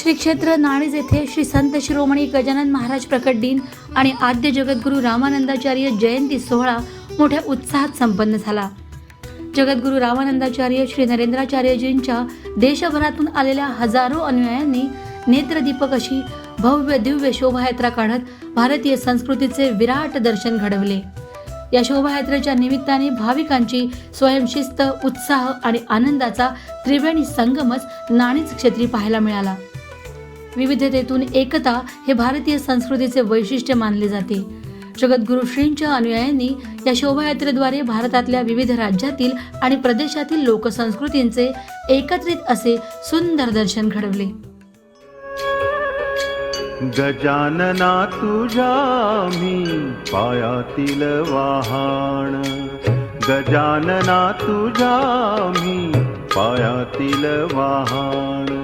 श्री क्षेत्र नाणीज येथे श्री संत शिरोमणी गजानन महाराज प्रकट दिन आणि आद्य जगद्गुरू रामानंदाचार्य जयंती सोहळा मोठ्या उत्साहात संपन्न झाला. जगद्गुरू रामानंदाचार्य श्री नरेंद्राचार्यजींच्या देशभरातून आलेल्या हजारो अनुयायांनी नेत्रदीपक अशी भव्य दिव्य शोभायात्रा काढत भारतीय संस्कृतीचे विराट दर्शन घडवले. या शोभायात्रेच्या निमित्ताने भाविकांची स्वयंशिस्त उत्साह आणि आनंदाचा त्रिवेणी संगमच नाणीच क्षेत्री पाहायला मिळाला. विविधतेतून एकता हे भारतीय संस्कृतीचे वैशिष्ट्य मानले जाते. जगद्गुरु श्रींच्या अनुयायांनी या शोभायात्रेद्वारे भारतातल्या विविध राज्यातील आणि प्रदेशातील लोकसंस्कृतींचे एकत्रित असे सुंदर दर्शन घडवले. गजानना तुझा मी पायातील वाहन गजानना तुझा मी पायातील वाहन